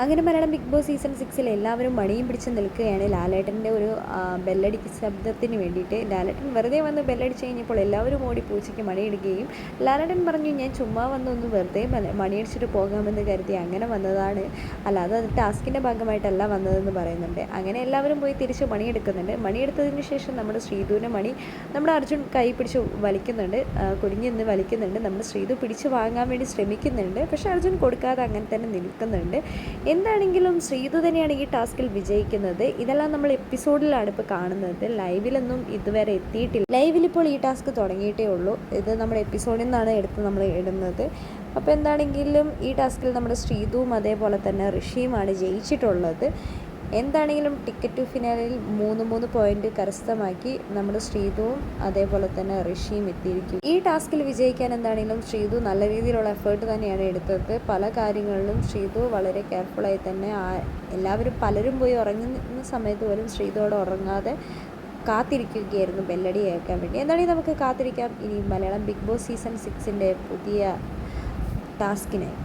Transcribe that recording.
അങ്ങനെ Malayalam Bigg Boss season സിക്സിൽ എല്ലാവരും മണിയും പിടിച്ച് നിൽക്കുകയാണ്. ലാലേട്ടന്റെ ഒരു ബെല്ലടിക്ക് ശബ്ദത്തിന് വേണ്ടിയിട്ട് ലാലേട്ടൻ വെറുതെ വന്ന് ബെല്ലടിച്ച് കഴിഞ്ഞപ്പോൾ എല്ലാവരും ഓടി പൂച്ചയ്ക്ക് മണിയിടുകയും ലാലേട്ടൻ പറഞ്ഞു ഞാൻ ചുമ്മാ വന്ന് ഒന്ന് വെറുതെ മണിയടിച്ചിട്ട് പോകാമെന്ന് കരുതി അങ്ങനെ വന്നതാണ്. അല്ലാതെ അത് ടാസ്കിന്റെ ഭാഗമായിട്ടല്ല വന്നതെന്ന് പറയുന്നുണ്ട്. അങ്ങനെ എല്ലാവരും പോയി തിരിച്ച് മണിയെടുക്കുന്നുണ്ട്. മണിയെടുത്തതിന് ശേഷം നമ്മുടെ ശ്രീധുവിനെ മണി നമ്മുടെ അർജുൻ കൈ പിടിച്ച് വലിക്കുന്നുണ്ട്. ആ, നിന്ന് വലിക്കുന്നുണ്ട്. നമ്മുടെ ശ്രീധു പിടിച്ച് വാങ്ങാൻ വേണ്ടി ശ്രമിക്കുന്നുണ്ട്. പക്ഷേ അർജുൻ കൊടുക്കാതെ അങ്ങനെ തന്നെ നിൽക്കുന്നുണ്ട്. എന്താണെങ്കിലും ശ്രീധു തന്നെയാണ് ഈ ടാസ്കിൽ വിജയിക്കുന്നത്. ഇതെല്ലാം നമ്മൾ എപ്പിസോഡിലാണ് ഇപ്പോൾ കാണുന്നത്. ലൈവിലൊന്നും ഇതുവരെ എത്തിയിട്ടില്ല. ലൈവിൽ ഇപ്പോൾ ഈ ടാസ്ക് തുടങ്ങിയിട്ടേ ഉള്ളൂ. ഇത് നമ്മൾ എപ്പിസോഡിൽ നിന്നാണ് എടുത്ത് നമ്മൾ ഇടുന്നത്. അപ്പോൾ എന്താണെങ്കിലും ഈ ടാസ്കിൽ നമ്മുടെ ശ്രീതുവും അതേപോലെ തന്നെ ഋഷിയുമാണ് ജയിച്ചിട്ടുള്ളത്. എന്താണെങ്കിലും ടിക്കറ്റ് ടു ഫിനാലിൽ മൂന്ന് മൂന്ന് പോയിന്റ് കരസ്ഥമാക്കി നമ്മുടെ ശ്രീതുവും അതേപോലെ തന്നെ ഋഷിയും എത്തിയിരിക്കും. ഈ ടാസ്കിൽ വിജയിക്കാൻ എന്താണെങ്കിലും ശ്രീതു നല്ല രീതിയിലുള്ള എഫേർട്ട് തന്നെയാണ് എടുത്തത്. പല കാര്യങ്ങളിലും ശ്രീതു വളരെ കെയർഫുള്ളായി തന്നെ എല്ലാവരും പലരും പോയി ഉറങ്ങുന്ന സമയത്ത് പോലും ശ്രീതുവോട് ഉറങ്ങാതെ കാത്തിരിക്കുകയായിരുന്നു ബെല്ലടി കേൾക്കാൻ വേണ്ടി. എന്താണെങ്കിൽ നമുക്ക് കാത്തിരിക്കാം. ഇനി മലയാളം ബിഗ് ബോസ് സീസൺ സിക്സിന്റെ പുതിയ ടാസ്കിനായി